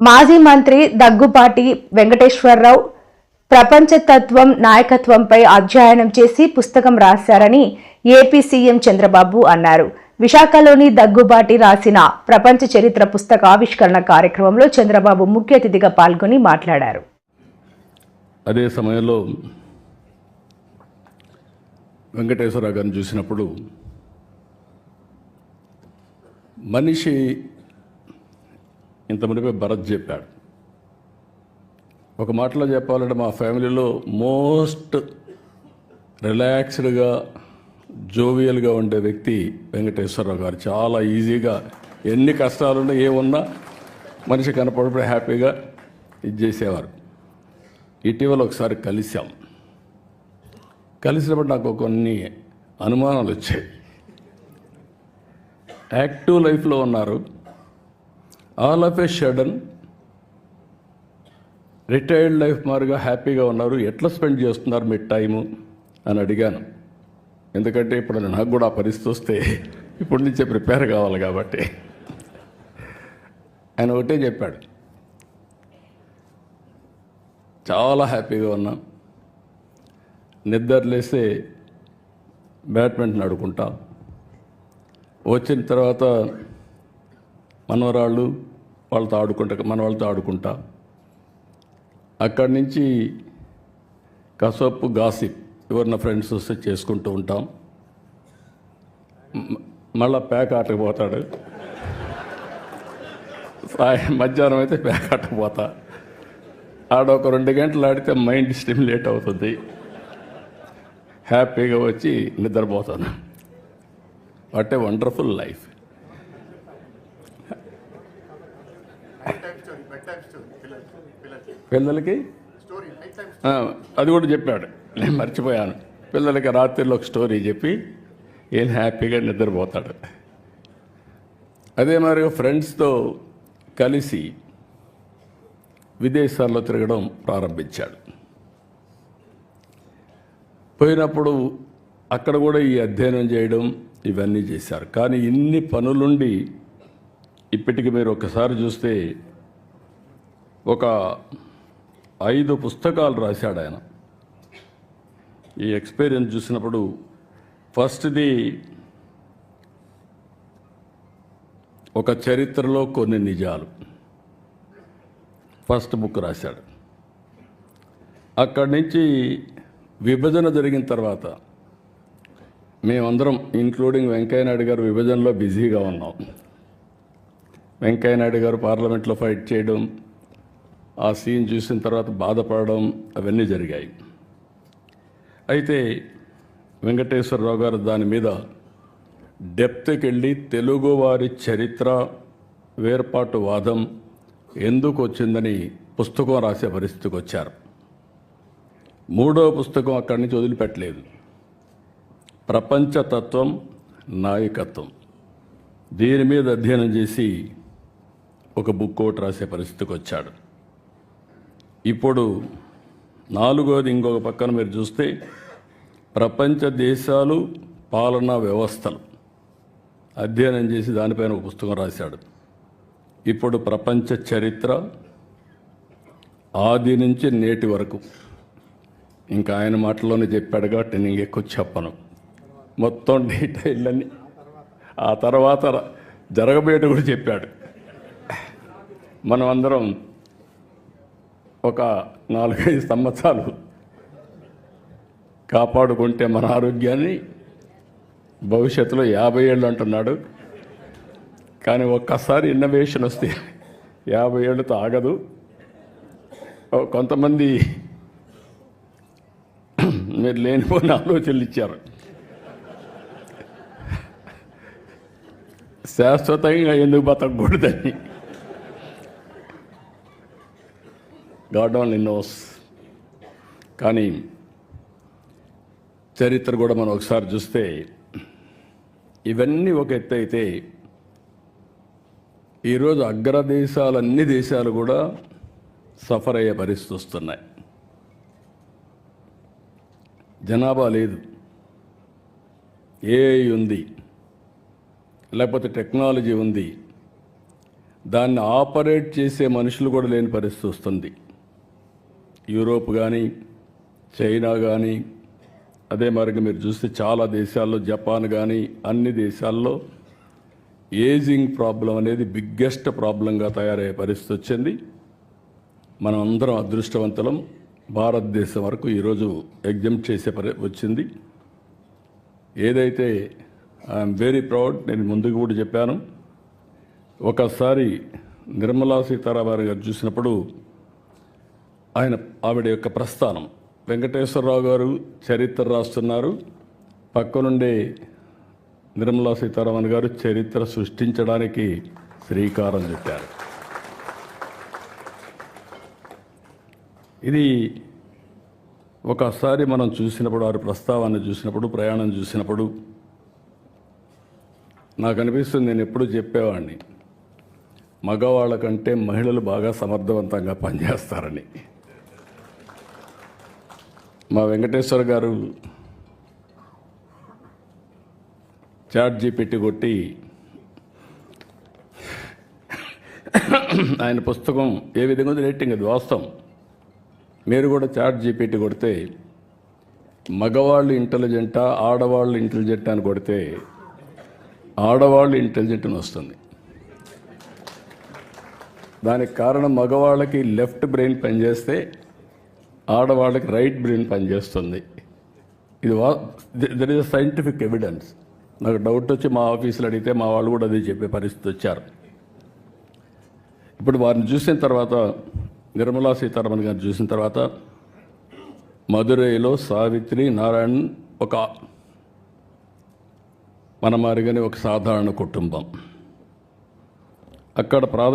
మాజీ మంత్రి దగ్గుపాటి వెంకటేశ్వరరావు ప్రపంచతత్వం నాయకత్వంపై అధ్యయనం చేసి పుస్తకం రాశారని ఏపీ సీఎం చంద్రబాబు అన్నారు. విశాఖలోని దగ్గుబాటి రాసిన ప్రపంచ చరిత్ర పుస్తక ఆవిష్కరణ కార్యక్రమంలో చంద్రబాబు ముఖ్య అతిథిగా పాల్గొని మాట్లాడారు. అదే సమయంలో వెంకటేశ్వరరావు గారిని చూసినప్పుడు మనిషి ఇంత మునిపే భరత్ చెప్పాడు. ఒక మాటలో చెప్పాలంటే మా ఫ్యామిలీలో మోస్ట్ రిలాక్స్డ్గా జోవియల్గా ఉండే వ్యక్తి వెంకటేశ్వరరావు గారు. చాలా ఈజీగా ఎన్ని కష్టాలున్నా ఏమున్నా మనిషి కనపడప్పుడు హ్యాపీగా ఇది చేసేవారు. ఇటీవల ఒకసారి కలిసాం కలిసినప్పుడు నాకు కొన్ని అనుమానాలు వచ్చాయి. యాక్టివ్ లైఫ్లో ఉన్నారు. All of a sudden retired life మారుగా హ్యాపీగా ఉన్నారు. ఎట్లా స్పెండ్ చేస్తున్నారు మీ టైము అని అడిగాను. ఎందుకంటే ఇప్పుడు నాకు కూడా ఆ పరిస్థితి వస్తే ఇప్పటి నుంచే ప్రిపేర్ కావాలి కాబట్టి. ఆయన ఒకటే చెప్పాడు. చాలా హ్యాపీగా ఉన్నా. నిద్రలేస్తే బ్యాడ్మింటన్ ఆడుకుంటా. వచ్చిన తర్వాత మనవరాళ్ళు వాళ్ళతో ఆడుకుంటా మన వాళ్ళతో ఆడుకుంటా. అక్కడి నుంచి కసపు గాసిప్ ఎవరిన ఫ్రెండ్స్ వస్తే చేసుకుంటూ ఉంటాం. మళ్ళీ మళ్ళా ప్యాక్ ఆటకు పోతాడు. మధ్యాహ్నం అయితే ప్యాక్ ఆటకు పోతా. ఆడ ఒక రెండు గంటలు ఆడితే మైండ్ స్టిమ్యులేట్ అవుతుంది. హ్యాపీగా వచ్చి నిద్రపోతాను. What a wonderful life. పిల్లలకి? అది కూడా చెప్పాడు. నేను మర్చిపోయాను. పిల్లలకి రాత్రిలో ఒక స్టోరీ చెప్పి ఏం హ్యాపీగా నిద్రపోతాడు. అదే మరి ఫ్రెండ్స్తో కలిసి విదేశాల్లో తిరగడం ప్రారంభించాడు. పోయినప్పుడు అక్కడ కూడా ఈ అధ్యయనం చేయడం ఇవన్నీ చేశారు. కానీ ఇన్ని పనులుండి ఇప్పటికి మీరు ఒకసారి చూస్తే ఒక ఐదు పుస్తకాలు రాశాడు ఆయన. ఈ ఎక్స్పీరియన్స్ చూసినప్పుడు ఫస్ట్ది ఒక చరిత్రలో కొన్ని నిజాలు. ఫస్ట్ బుక్ రాశాడు. అక్కడి నుంచి విభజన జరిగిన తర్వాత మేమందరం ఇంక్లూడింగ్ వెంకయ్యనాయుడు గారు విభజనలో బిజీగా ఉన్నాం. వెంకయ్యనాయుడు గారు పార్లమెంట్లో ఫైట్ చేయడం ఆ సీన్ చూసిన తర్వాత బాధపడడం అవన్నీ జరిగాయి. అయితే వెంకటేశ్వరరావు గారు దాని మీద డెప్త్కి వెళ్ళి తెలుగువారి చరిత్ర వేర్పాటు వాదం ఎందుకు వచ్చిందని పుస్తకం రాసే పరిస్థితికి వచ్చారు. మూడో పుస్తకం అక్కడి నుంచి వదిలిపెట్టలేదు. ప్రపంచతత్వం నాయకత్వం. దీని మీద అధ్యయనం చేసి ఒక బుక్ ఒకటి రాసే పరిస్థితికి వచ్చాడు. ఇప్పుడు నాలుగోది ఇంకొక పక్కన మీరు చూస్తే ప్రపంచ దేశాలు పాలనా వ్యవస్థలు. అధ్యయనం చేసి దానిపైన ఒక పుస్తకం రాశాడు. ఇప్పుడు ప్రపంచ చరిత్ర ఆది నుంచి నేటి వరకు. ఇంకా ఆయన మాటలోనే చెప్పాడు కాబట్టి నేను ఎక్కువ చెప్పను. మొత్తం డీటెయిల్ అన్ని ఆ తర్వాత జరగబోయేట కూడా చెప్పాడు. మనం అందరం ఒక నాలుగైదు సంవత్సరాలు కాపాడుకుంటే మన ఆరోగ్యాన్ని భవిష్యత్తులో యాభై ఏళ్ళు అంటున్నాడు. కానీ ఒక్కసారి ఇన్నోవేషన్ వస్తే యాభై ఏళ్ళతో ఆగదు. కొంతమంది మీరు లేనిపోయిన ఆలోచనలు ఇచ్చారు. శాశ్వతంగా ఎందుకు బతకూడదని గాడ్ ఓన్లీ నోస్. కానీ చరిత్ర కూడా మనం ఒకసారి చూస్తే ఇవన్నీ ఒక ఎత్తు అయితే ఈరోజు అగ్రదేశాలు అన్ని దేశాలు కూడా సఫర్ అయ్యే పరిస్థితి వస్తున్నాయి. జనాభా లేదు. ఏఐ ఉంది. లేకపోతే టెక్నాలజీ ఉంది. దాన్ని ఆపరేట్ చేసే మనుషులు కూడా లేని పరిస్థితి వస్తుంది. యూరోప్ కానీ చైనా కానీ అదే మరిగా మీరు చూస్తే చాలా దేశాల్లో జపాన్ కానీ అన్ని దేశాల్లో ఏజింగ్ ప్రాబ్లం అనేది బిగ్గెస్ట్ ప్రాబ్లంగా తయారయ్యే పరిస్థితి వచ్చింది. మనం అందరం అదృష్టవంతులం. భారతదేశం వరకు ఈరోజు ఎగ్జామ్ చేసే పరి వచ్చింది. ఏదైతే ఐఎమ్ వెరీ ప్రౌడ్ నేను ముందుకు కూడా చెప్పాను. ఒకసారి నిర్మలా సీతారామన్ గారు చూసినప్పుడు ఆయన ఆవిడ యొక్క ప్రస్థానం. వెంకటేశ్వరరావు గారు చరిత్ర రాస్తున్నారు. పక్కనుండే నిర్మలా సీతారామన్ గారు చరిత్ర సృష్టించడానికి శ్రీకారం చుట్టారు. ఇది ఒకసారి మనం చూసినప్పుడు వారి ప్రస్తావాన్ని చూసినప్పుడు ప్రయాణం చూసినప్పుడు నాకు అనిపిస్తుంది నేను ఎప్పుడూ చెప్పేవాడిని. మగవాళ్ళ కంటే మహిళలు బాగా సమర్థవంతంగా పనిచేస్తారని. మా వెంకటేశ్వర గారు చాట్ జీపెట్టి కొట్టి ఆయన పుస్తకం ఏ విధంగా ఉంది రేటింగ్ అది వాస్తవం. మీరు కూడా చాట్ జీపీటీ కొడితే మగవాళ్ళు ఇంటెలిజెంటా ఆడవాళ్ళు ఇంటెలిజెంట్ అని కొడితే ఆడవాళ్ళు ఇంటెలిజెంట్ అని వస్తుంది. దానికి కారణం మగవాళ్ళకి లెఫ్ట్ బ్రెయిన్ పనిచేస్తే ఆడవాళ్ళకి రైట్ బ్రెయిన్ పనిచేస్తుంది. ఇది whether is scientific evidence నాకు డౌట్ వచ్చి మా ఆఫీసులో అడిగితే మా వాళ్ళు కూడా అదే చెప్పే పరిస్థితి వచ్చారు. ఇప్పుడు వారిని చూసిన తర్వాత నిర్మలా సీతారామన్ గారిని చూసిన తర్వాత మధురైలో సావిత్రి నారాయణ్ ఒక మనమారిగానే ఒక సాధారణ కుటుంబం. అక్కడ ప్రాథమిక